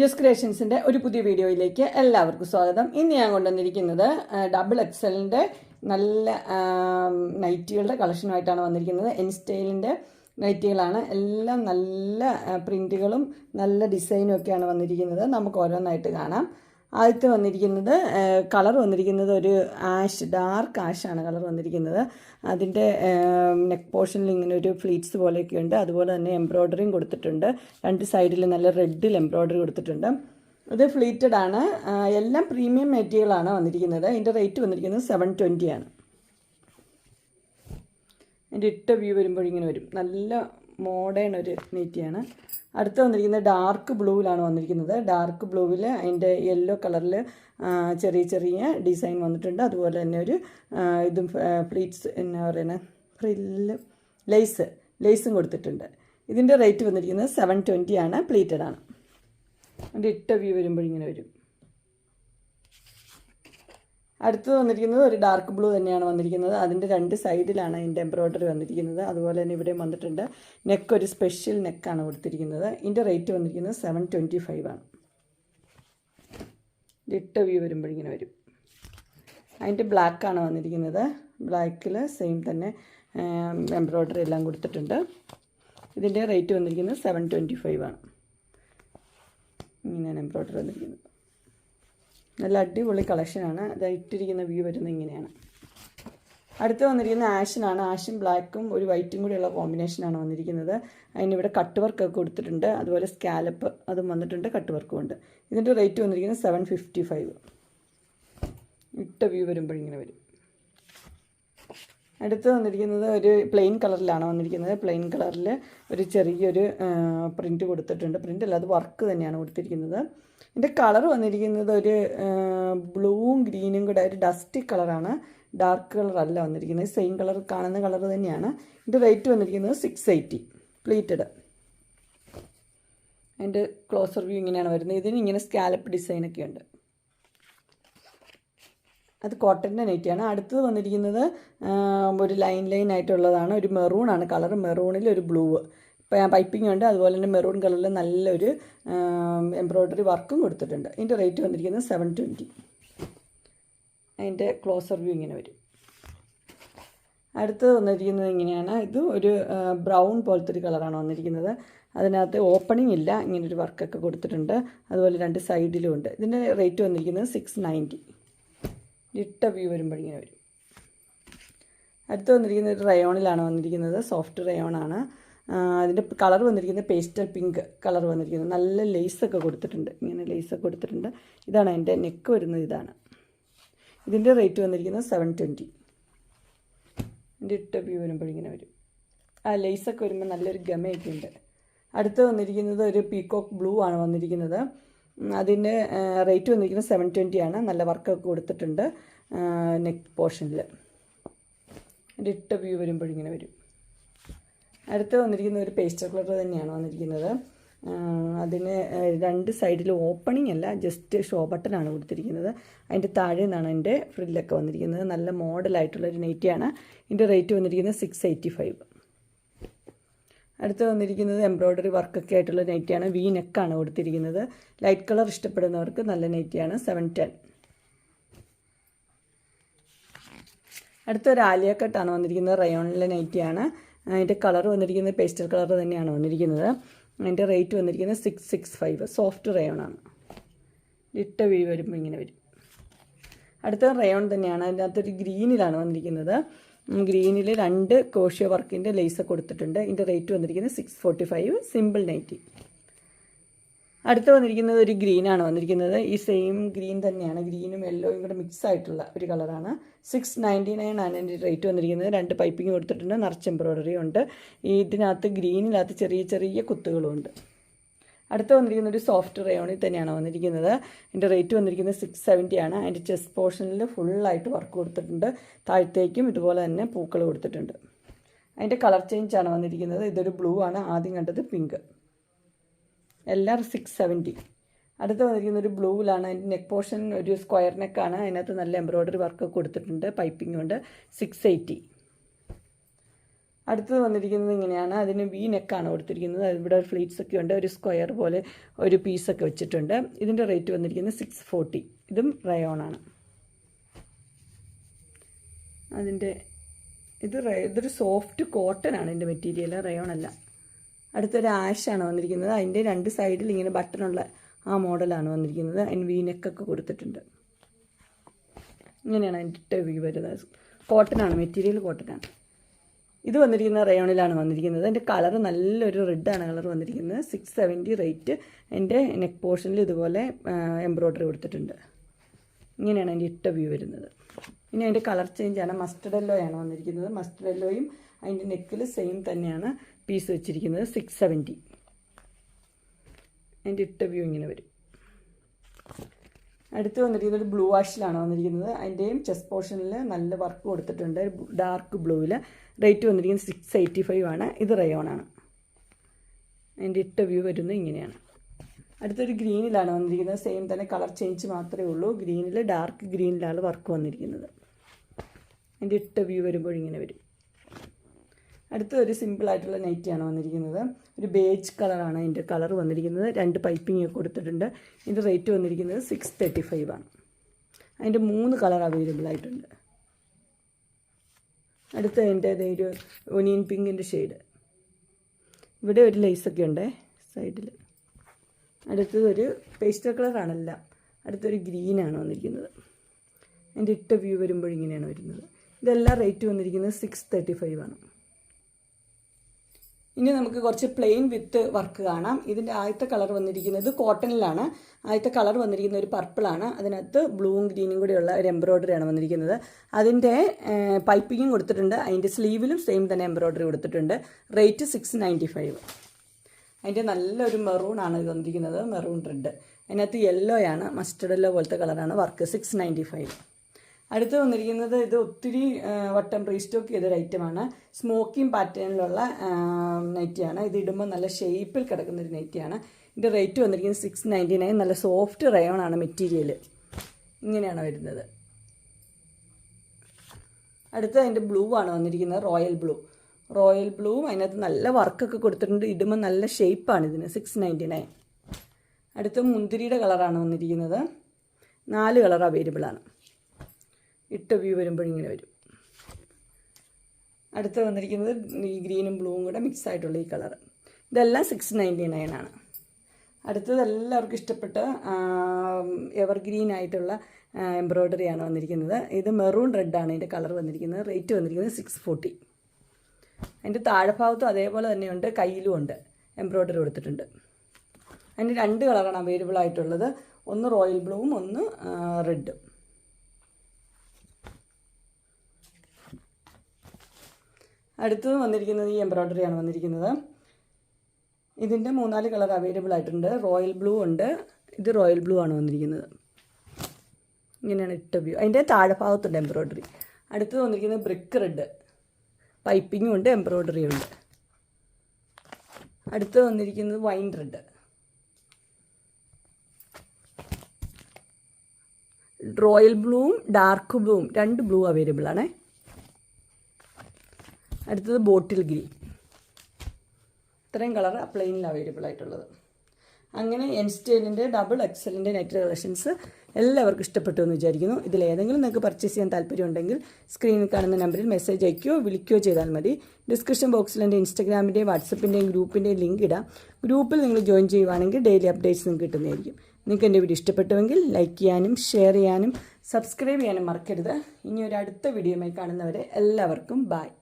ജസ് ക്രിയേഷൻസിന്റെ ഒരു പുതിയ വീഡിയോയിലേക്ക് എല്ലാവർക്കും സ്വാഗതം. ഇന്ന് ഞാൻ കൊണ്ടുവന്നിരിക്കുന്നത് ഡബിൾ എക്സലിന്റെ നല്ല നൈറ്റികളുടെ കളക്ഷനുമായിട്ടാണ് വന്നിരിക്കുന്നത്. എൻ സ്റ്റൈലിന്റെ നൈറ്റികളാണ് എല്ലാം നല്ല പ്രിന്റുകളും നല്ല ഡിസൈനും ഒക്കെയാണ് വന്നിരിക്കുന്നത്. നമുക്ക് ഓരോന്നായിട്ട് കാണാം. ആദ്യത്തെ വന്നിരിക്കുന്നത് കളർ വന്നിരിക്കുന്നത് ഒരു ആഷ് ഡാർക്ക് ആഷാണ് കളർ വന്നിരിക്കുന്നത്. അതിന്റെ നെക്ക് പോർഷനിൽ ഇങ്ങനെ ഒരു ഫ്ലീറ്റ്സ് പോലെയൊക്കെ ഉണ്ട്. അതുപോലെ തന്നെ എംബ്രോയ്ഡറിയും കൊടുത്തിട്ടുണ്ട്. രണ്ട് സൈഡിൽ നല്ല റെഡിൽ എംബ്രോയ്ഡറി കൊടുത്തിട്ടുണ്ട്. ഇത് ഫ്ലീറ്റഡ് ആണ്. എല്ലാം പ്രീമിയം മെറ്റീരിയലാണ് വന്നിരിക്കുന്നത്. ഇതിന്റെ റേറ്റ് വന്നിരിക്കുന്നത് സെവൻ ട്വന്റി ആണ്. അതിന്റെ ഇട്ട വ്യൂ വരുമ്പോഴിങ്ങനെ വരും. നല്ല മോഡേൺ ഒരു നെറ്റിയാണ്. അടുത്ത് വന്നിരിക്കുന്നത് ഡാർക്ക് ബ്ലൂവിലാണ് വന്നിരിക്കുന്നത്. ഡാർക്ക് ബ്ലൂവിൽ അതിന്റെ യെല്ലോ കളറിൽ ചെറിയ ചെറിയ ഡിസൈൻ വന്നിട്ടുണ്ട്. അതുപോലെ തന്നെ ഒരു ഇതും ഫ്ലീറ്റ്സ് എന്നാ പറയുന്നത് ഫ്രില്ല് ലേസ് ലേസും കൊടുത്തിട്ടുണ്ട്. ഇതിന്റെ റേറ്റ് വന്നിരിക്കുന്നത് സെവൻ ട്വന്റി ആണ് പ്ലീറ്റഡ് ആണ്. അതിന്റെ ഇട്ട വ്യൂ വരുമ്പോൾ ഇങ്ങനെ വരും. അടുത്തത് വന്നിരിക്കുന്നത് ഒരു ഡാർക്ക് ബ്ലൂ തന്നെയാണ് വന്നിരിക്കുന്നത്. അതിന്റെ രണ്ട് സൈഡിലാണ് അതിന്റെ എംബ്രോയ്ഡറി വന്നിരിക്കുന്നത്. അതുപോലെ തന്നെ ഇവിടെ വന്നിട്ടുണ്ട്. നെക്ക് ഒരു സ്പെഷ്യൽ നെക്കാണ് കൊടുത്തിരിക്കുന്നത്. ഇതിന്റെ റേറ്റ് വന്നിരിക്കുന്നത് സെവൻ ട്വന്റി ഫൈവ് ആണ്. ഇട്ട വ്യൂ വരുമ്പോൾ ഇങ്ങനെ വരും. അതിന്റെ ബ്ലാക്കാണ് വന്നിരിക്കുന്നത്. ബ്ലാക്കിൽ സെയിം തന്നെ എംബ്രോയ്ഡറി എല്ലാം കൊടുത്തിട്ടുണ്ട്. ഇതിന്റെ റേറ്റ് വന്നിരിക്കുന്നത് സെവൻ ട്വന്റി ഫൈവ് ആണ്. ഇങ്ങനെയാണ് എംബ്രോയ്ഡറി വന്നിരിക്കുന്നത്. നല്ല അടിപൊളി കളക്ഷനാണ് അത് ഇട്ടിരിക്കുന്ന വ്യൂ വരുന്നത് ഇങ്ങനെയാണ്. അടുത്ത് വന്നിരിക്കുന്ന ആഷനാണ് ആഷും ബ്ലാക്കും ഒരു വൈറ്റും കൂടിയുള്ള കോമ്പിനേഷനാണ് വന്നിരിക്കുന്നത്. അതിനിവിടെ കട്ട് വർക്കൊക്കെ കൊടുത്തിട്ടുണ്ട്. അതുപോലെ സ്കാലപ്പ് അതും വന്നിട്ടുണ്ട് കട്ട് വർക്കും ഉണ്ട്. ഇതിന്റെ റേറ്റ് വന്നിരിക്കുന്നത് സെവൻ ഫിഫ്റ്റി ഫൈവ് ഇട്ട വ്യൂ വരുമ്പോഴിങ്ങനെ വരും. അടുത്ത് വന്നിരിക്കുന്നത് ഒരു പ്ലെയിൻ കളറിലാണ് വന്നിരിക്കുന്നത്. പ്ലെയിൻ കളറിൽ ഒരു ചെറിയൊരു പ്രിന്റ് കൊടുത്തിട്ടുണ്ട്. പ്രിന്റ് അല്ല അത് വർക്ക് തന്നെയാണ് കൊടുത്തിരിക്കുന്നത്. ഇതിന്റെ കളർ വന്നിരിക്കുന്നത് ഒരു ബ്ലൂവും ഗ്രീനും കൂടെ ഒരു ഡസ്റ്റി കളറാണ് ഡാർക്ക് കളറല്ല വന്നിരിക്കുന്നത്. സെയിം കളർ കാണുന്ന കളർ തന്നെയാണ്. ഇതിന്റെ റേറ്റ് വന്നിരിക്കുന്നത് സിക്സ് എയ്റ്റി പ്ലീറ്റഡ് അതിന്റെ ക്ലോസർ വ്യൂ ഇങ്ങനെയാണ് വരുന്നത്. ഇതിന് ഇങ്ങനെ സ്കാലപ്പ് ഡിസൈനൊക്കെ ഉണ്ട്. അത് കോട്ടന്റെ നെറ്റിയാണ് അടുത്തത് വന്നിരിക്കുന്നത് ഒരു ലൈൻ ലൈൻ ആയിട്ടുള്ളതാണ്. ഒരു മെറൂൺ ആണ്. കളർ മെറൂണിൽ ഒരു ബ്ലൂ ഇപ്പം പൈപ്പിംഗ് ഉണ്ട്. അതുപോലെ തന്നെ മെറൂൺ കളറിൽ നല്ലൊരു എംബ്രോയ്ഡറി വർക്കും കൊടുത്തിട്ടുണ്ട്. ഇതിന്റെ റേറ്റ് വന്നിരിക്കുന്നത് സെവൻ ട്വന്റി അതിന്റെ ക്ലോസർ വ്യൂ ഇങ്ങനെ വരും. അടുത്തത് വന്നിരിക്കുന്നത് ഇങ്ങനെയാണ്. ഇത് ഒരു ബ്രൗൺ പോലത്തെ ഒരു കളറാണ് വന്നിരിക്കുന്നത്. അതിനകത്ത് ഓപ്പണിംഗ് ഇല്ല. ഇങ്ങനൊരു വർക്കൊക്കെ കൊടുത്തിട്ടുണ്ട്. അതുപോലെ രണ്ട് സൈഡിലും ഉണ്ട്. ഇതിന്റെ റേറ്റ് വന്നിരിക്കുന്നത് സിക്സ് നയന്റി ഇട്ട വ്യൂ വരുമ്പോഴിങ്ങനെ വരും. അടുത്ത് വന്നിരിക്കുന്നത് റയോണിലാണ് വന്നിരിക്കുന്നത്. സോഫ്റ്റ് റയോണാണ്. അതിന്റെ കളർ വന്നിരിക്കുന്നത് പേസ്റ്റൽ പിങ്ക് കളർ വന്നിരിക്കുന്നത് നല്ല ലേസൊക്കെ കൊടുത്തിട്ടുണ്ട്. ഇങ്ങനെ ലേസൊക്കെ കൊടുത്തിട്ടുണ്ട്. ഇതാണ് അതിന്റെ നെക്ക് വരുന്നത്. ഇതാണ്. ഇതിന്റെ റേറ്റ് വന്നിരിക്കുന്നത് സെവൻ ട്വന്റി ഇതിന്റെ ഇട്ട വ്യൂ വരുമ്പോഴിങ്ങനെ വരും. ആ ലേസൊക്കെ വരുമ്പോൾ നല്ലൊരു ഗമയൊക്കെ ഉണ്ട്. അടുത്ത് വന്നിരിക്കുന്നത് ഒരു പീകോക്ക് ബ്ലൂ ആണ് വന്നിരിക്കുന്നത്. അതിന്റെ റേറ്റ് വന്നിരിക്കുന്നത് സെവൻ ട്വന്റി ആണ്. നല്ല വർക്കൊക്കെ കൊടുത്തിട്ടുണ്ട് നെക്ക് പോർഷനിൽ എന്റെ ഇട്ട വ്യൂ വരുമ്പോഴിങ്ങനെ വരും. അടുത്ത് വന്നിരിക്കുന്ന ഒരു പേസ്റ്റർ കളർ തന്നെയാണ് വന്നിരിക്കുന്നത്. അതിന് രണ്ട് സൈഡിൽ ഓപ്പണിംഗ് അല്ല ജസ്റ്റ് ഷോ ബട്ടനാണ് കൊടുത്തിരിക്കുന്നത്. അതിന്റെ താഴെ നിന്നാണ് എന്റെ ഫ്രില്ലൊക്കെ വന്നിരിക്കുന്നത്. നല്ല മോഡലായിട്ടുള്ളൊരു നെറ്റിയാണ്. ഇതിന്റെ റേറ്റ് വന്നിരിക്കുന്നത് സിക്സ് എയ്റ്റി ഫൈവ് അടുത്ത് വന്നിരിക്കുന്നത് എംബ്രോയ്ഡറി വർക്കൊക്കെ ആയിട്ടുള്ള നെറ്റിയാണ്. വി നെക്കാണ് കൊടുത്തിരിക്കുന്നത്. ലൈറ്റ് കളർ ഇഷ്ടപ്പെടുന്നവർക്ക് നല്ല നെറ്റിയാണ്. സെവൻ ടെൻ അടുത്തൊരു ആലിയ കട്ടാണ് വന്നിരിക്കുന്നത്. റയോണിലെ നൈറ്റിയാണ്. അതിന്റെ കളർ വന്നിരിക്കുന്നത് പേസ്റ്റൽ കളർ തന്നെയാണ് വന്നിരിക്കുന്നത്. അതിന്റെ റേറ്റ് വന്നിരിക്കുന്നത് സിക്സ് സിക്സ് ഫൈവ് സോഫ്റ്റ് റയോണാണ് ഇട്ട വീ വരുമ്പോൾ ഇങ്ങനെ വരും. അടുത്ത റയോൺ തന്നെയാണ്. അതിനകത്തൊരു ഗ്രീനിലാണ് വന്നിരിക്കുന്നത്. ഗ്രീനിൽ രണ്ട് കോഷ്യോ വർക്കിന്റെ ലേസ് കൊടുത്തിട്ടുണ്ട്. ഇതിന്റെ റേറ്റ് വന്നിരിക്കുന്നത് six forty five simple nighty അടുത്ത് വന്നിരിക്കുന്നത് ഒരു ഗ്രീനാണ് വന്നിരിക്കുന്നത്. ഈ സെയിം ഗ്രീൻ തന്നെയാണ്. ഗ്രീനും യെല്ലോയും കൂടെ മിക്സ് ആയിട്ടുള്ള ഒരു കളറാണ് സിക്സ് നയന്റി നയൻ ആണ് എന്റെ റേറ്റ് വന്നിരിക്കുന്നത്. രണ്ട് പൈപ്പിംഗ് കൊടുത്തിട്ടുണ്ട്. നിറച്ച് എംബ്രോയ്ഡറി ഉണ്ട്. ഇതിനകത്ത് ഗ്രീനിനകത്ത് ചെറിയ ചെറിയ കുത്തുകളും ഉണ്ട് അടുത്ത് വന്നിരിക്കുന്ന ഒരു സോഫ്റ്റ് റയോണിൽ തന്നെയാണ് വന്നിരിക്കുന്നത്. ഇതിന്റെ റേറ്റ് വന്നിരിക്കുന്നത് സിക്സ് സെവന്റി ആണ്. അതിന്റെ ചെസ്റ്റ് പോർഷനിൽ ഫുള്ളായിട്ട് വർക്ക് കൊടുത്തിട്ടുണ്ട്. താഴത്തേക്കും ഇതുപോലെ തന്നെ പൂക്കൾ കൊടുത്തിട്ടുണ്ട്. അതിന്റെ കളർ ചേഞ്ച് ആണ് വന്നിരിക്കുന്നത്. ഇതൊരു ബ്ലൂ ആണ്. ആദ്യം കണ്ടത് പിങ്ക് എല്ലാം സിക്സ് സെവന്റി അടുത്ത് വന്നിരിക്കുന്ന ഒരു ബ്ലൂവിലാണ് അതിന്റെ നെക്ക് പോർഷൻ ഒരു സ്ക്വയർ നെക്കാണ് അതിനകത്ത് നല്ല എംബ്രോയ്ഡറി വർക്ക് കൊടുത്തിട്ടുണ്ട്. പൈപ്പിംഗ് ഉണ്ട്. സിക്സ് എയ്റ്റി അടുത്തത് വന്നിരിക്കുന്നത് ഇങ്ങനെയാണ്. അതിന് വി നെക്കാണ് കൊടുത്തിരിക്കുന്നത്. ഇവിടെ ഫ്ലീറ്റ്സ് ഒക്കെ ഉണ്ട്. ഒരു സ്ക്വയർ പോലെ ഒരു പീസൊക്കെ വെച്ചിട്ടുണ്ട്. ഇതിന്റെ റേറ്റ് വന്നിരിക്കുന്നത് സിക്സ് ഫോർട്ടി ഇതും റയോണാണ് അതിന്റെ ഇത് ഇതൊരു സോഫ്റ്റ് കോട്ടൺ ആണ് ഇതിന്റെ മെറ്റീരിയൽ റയോൺ അല്ല. അടുത്തൊരു ആഷാണ് വന്നിരിക്കുന്നത്. അതിന്റെ രണ്ട് സൈഡിൽ ഇങ്ങനെ ബട്ടണുള്ള ആ മോഡലാണ് വന്നിരിക്കുന്നത്. അതിന് വീനെക്കൊക്കെ കൊടുത്തിട്ടുണ്ട്. ഇങ്ങനെയാണ് അതിന്റെ വ്യൂ വരുന്നത്. കോട്ടനാണ് മെറ്റീരിയൽ കോട്ടനാണ് ഇത് വന്നിരിക്കുന്ന റയോണിലാണ് വന്നിരിക്കുന്നത്. അതിന്റെ കളർ നല്ലൊരു റെഡാണ് കളർ വന്നിരിക്കുന്നത്. സിക്സ് സെവന്റി റേറ്റ് എന്റെ നെക്ക് പോർഷനിൽ ഇതുപോലെ എംബ്രോയ്ഡറി കൊടുത്തിട്ടുണ്ട്. ഇങ്ങനെയാണ് അതിന്റെ ഇട്ട വ്യൂ വരുന്നത്. ഇനി അതിന്റെ കളർ ചേഞ്ചാണ് മസ്റ്റർഡ് യെല്ലോയാണ് വന്നിരിക്കുന്നത്. മസ്റ്റർഡ് യെല്ലോയും അതിന്റെ നെക്കിൽ സെയിം തന്നെയാണ് പീസ് വെച്ചിരിക്കുന്നത്. സിക്സ് സെവന്റി അതിന്റെ ഇട്ട വ്യൂ ഇങ്ങനെ വരും. അടുത്ത് വന്നിരിക്കുന്നത് ഒരു ബ്ലൂ വാഷിലാണ് വന്നിരിക്കുന്നത്. അതിന്റെയും ചെസ്റ്റ് പോർഷനിൽ നല്ല വർക്ക് കൊടുത്തിട്ടുണ്ട്. ഡാർക്ക് ബ്ലൂവിൽ റേറ്റ് വന്നിരിക്കുന്നത് സിക്സ് എയ്റ്റി ഫൈവ് ആണ്. ഇത് റയോണാണ്. അതിന്റെ ഇട്ട വ്യൂ വരുന്നത് ഇങ്ങനെയാണ്. അടുത്തൊരു ഗ്രീനിലാണ് വന്നിരിക്കുന്നത്. സെയിം തന്നെ കളർ ചേഞ്ച് മാത്രമേ ഉള്ളൂ. ഗ്രീനിൽ ഡാർക്ക് ഗ്രീനിലാണ് വർക്ക് വന്നിരിക്കുന്നത്. അതിന്റെ ഇട്ട വ്യൂ വരുമ്പോൾ ഇങ്ങനെ വരും. അടുത്തൊരു സിമ്പിളായിട്ടുള്ള നൈറ്റിയാണ് വന്നിരിക്കുന്നത്. ഒരു ബേജ് കളറാണ് അതിന്റെ കളർ വന്നിരിക്കുന്നത്. രണ്ട് പൈപ്പിംഗ് ഒക്കെ കൊടുത്തിട്ടുണ്ട്. ഇതിന്റെ റേറ്റ് വന്നിരിക്കുന്നത് സിക്സ് തേർട്ടി ഫൈവ് ആണ്. അതിന്റെ മൂന്ന് കളർ അവൈലബിൾ ആയിട്ടുണ്ട്. അടുത്ത അതിന്റെ ഒരു ഒനിയൻ പിങ്കിന്റെ ഷെയ്ഡ് ഇവിടെ ഒരു ലേസൊക്കെ ഉണ്ട് സൈഡിൽ അടുത്തത് ഒരു പേസ്റ്റൽ കളറാണല്ല അടുത്തൊരു ഗ്രീനാണ് വന്നിരിക്കുന്നത്. അതിന്റെ ഇട്ട വ്യൂ വരുമ്പോൾ ഇങ്ങനെയാണ് വരുന്നത്. ഇതെല്ലാം റേറ്റ് വന്നിരിക്കുന്നത് സിക്സ് തേർട്ടി ഫൈവ് ആണ്. ഇനി നമുക്ക് കുറച്ച് പ്ലെയിൻ വിത്ത് വർക്ക് കാണാം. ഇതിന്റെ ആദ്യത്തെ കളർ വന്നിരിക്കുന്നത് കോട്ടണിലാണ് ആദ്യത്തെ കളർ വന്നിരിക്കുന്ന ഒരു പർപ്പിളാണ് അതിനകത്ത് ബ്ലൂവും ഗ്രീനും കൂടെയുള്ള ഒരു എംബ്രോയ്ഡറിയാണ് വന്നിരിക്കുന്നത്. അതിന്റെ പൈപ്പിങ്ങും കൊടുത്തിട്ടുണ്ട്. അതിന്റെ സ്ലീവിലും സെയിം തന്നെ എംബ്രോയ്ഡറി കൊടുത്തിട്ടുണ്ട്. റേറ്റ് സിക്സ് നയന്റി ഫൈവ് അതിന്റെ നല്ലൊരു മെറൂൺ ആണ് ഇത് വന്നിരിക്കുന്നത്. മെറൂൺ റെഡ് അതിനകത്ത് യെല്ലോയാണ് മസ്റ്റർഡ് യെല്ലോ പോലത്തെ കളറാണ് വർക്ക് സിക്സ് നയന്റി ഫൈവ് അടുത്ത് വന്നിരിക്കുന്നത് ഇത് ഒത്തിരി വട്ടം റീസ്റ്റോക്ക് ചെയ്തൊരു ഐറ്റമാണ് സ്മോക്കിംഗ് പാറ്റേണിലുള്ള നൈറ്റിയാണ് ഇത് ഇടുമ്പോൾ നല്ല ഷേപ്പിൽ കിടക്കുന്ന ഒരു നൈറ്റിയാണ് ഇതിന്റെ റേറ്റ് വന്നിരിക്കുന്നത് സിക്സ് നയന്റി നയൻ നല്ല സോഫ്റ്റ് റയോൺ ആണ് മെറ്റീരിയൽ ഇങ്ങനെയാണ് വരുന്നത്. അടുത്ത് അതിന്റെ ബ്ലൂ ആണ് വന്നിരിക്കുന്നത് റോയൽ ബ്ലൂ റോയൽ ബ്ലൂവും അതിനകത്ത് നല്ല വർക്കൊക്കെ കൊടുത്തിട്ടുണ്ട്. ഇടുമ്പോൾ നല്ല ഷേപ്പാണ് ഇതിന് സിക്സ് നയന്റി നയൻ അടുത്ത് മുന്തിരിയുടെ കളറാണ് വന്നിരിക്കുന്നത്. നാല് കളർ അവൈലബിൾ ആണ്. ഇട്ട വ്യൂ വരുമ്പോൾ ഇങ്ങനെ വരും. അടുത്ത് വന്നിരിക്കുന്നത് ഈ ഗ്രീനും ബ്ലൂവും കൂടെ മിക്സ് ആയിട്ടുള്ള ഈ കളർ ഇതെല്ലാം സിക്സ് നയന്റി നയൻ ആണ്. അടുത്തത് എല്ലാവർക്കും ഇഷ്ടപ്പെട്ട എവർഗ്രീൻ ആയിട്ടുള്ള എംബ്രോയ്ഡറിയാണ് വന്നിരിക്കുന്നത്. ഇത് മെറൂൺ റെഡാണ് ഇതിന്റെ കളർ വന്നിരിക്കുന്നത്. റേറ്റ് വന്നിരിക്കുന്നത് സിക്സ് ഫോർട്ടി അതിന്റെ താഴെഭാഗത്തും അതേപോലെ തന്നെയുണ്ട് കയ്യിലും ഉണ്ട്. എംബ്രോയ്ഡറി കൊടുത്തിട്ടുണ്ട്. അതിന് രണ്ട് കളറാണ് അവൈലബിൾ ആയിട്ടുള്ളത്. ഒന്ന് റോയൽ ബ്ലൂവും ഒന്ന് റെഡും അടുത്തത് വന്നിരിക്കുന്നത് ഈ എംബ്രോയ്ഡറിയാണ് വന്നിരിക്കുന്നത്. ഇതിന്റെ മൂന്നാൽ കളർ അവൈലബിൾ ആയിട്ടുണ്ട്. റോയൽ ബ്ലൂ ഉണ്ട്. ഇത് റോയൽ ബ്ലൂ ആണ് വന്നിരിക്കുന്നത്. ഇങ്ങനെയാണ് ഇട്ട വ്യൂ അതിന്റെ താഴെ ഭാഗത്തുണ്ട് എംബ്രോയ്ഡറി അടുത്തത് വന്നിരിക്കുന്നത് ബ്രിക്ക് റെഡ് പൈപ്പിങ്ങും ഉണ്ട് എംബ്രോയ്ഡറിയും ഉണ്ട്. അടുത്തത് വന്നിരിക്കുന്നത് വൈൻ റെഡ് റോയൽ ബ്ലൂവും ഡാർക്ക് ബ്ലൂവും രണ്ട് ബ്ലൂ അവൈലബിൾ ആണേ. അടുത്തത് ബോട്ടിൽ ഗ്രീൻ ഇത്രയും കളർ പ്ലെയിനിൽ അവൈലബിൾ ആയിട്ടുള്ളത്. അങ്ങനെ എൻസ്റ്റൈലിന്റെ ഡബിൾ എക്സലിന്റെ നെറ്റ് കളക്ഷൻസ് എല്ലാവർക്കും ഇഷ്ടപ്പെട്ടു എന്ന് വിചാരിക്കുന്നു. ഇതിൽ ഏതെങ്കിലും നിങ്ങൾക്ക് പർച്ചേസ് ചെയ്യാൻ താല്പര്യമുണ്ടെങ്കിൽ സ്ക്രീനിൽ കാണുന്ന നമ്പറിൽ മെസ്സേജ് അയക്കുകയോ വിളിക്കുകയോ ചെയ്താൽ മതി. ഡിസ്ക്രിപ്ഷൻ ബോക്സിൽ എന്റെ ഇൻസ്റ്റാഗ്രാമിന്റെയും വാട്സപ്പിന്റെയും ഗ്രൂപ്പിന്റെയും ലിങ്ക് ഇടാം. ഗ്രൂപ്പിൽ നിങ്ങൾ ജോയിൻ ചെയ്യുവാണെങ്കിൽ ഡെയിലി അപ്ഡേറ്റ്സ് നിങ്ങൾക്ക് കിട്ടുന്നതായിരിക്കും. നിങ്ങൾക്ക് എന്റെ വീഡിയോ ഇഷ്ടപ്പെട്ടുവെങ്കിൽ ലൈക്ക് ചെയ്യാനും ഷെയർ ചെയ്യാനും സബ്സ്ക്രൈബ് ചെയ്യാനും മറക്കരുത്. ഇനി ഒരു അടുത്ത വീഡിയോയുമായി കാണുന്നവരെ എല്ലാവർക്കും ബായ്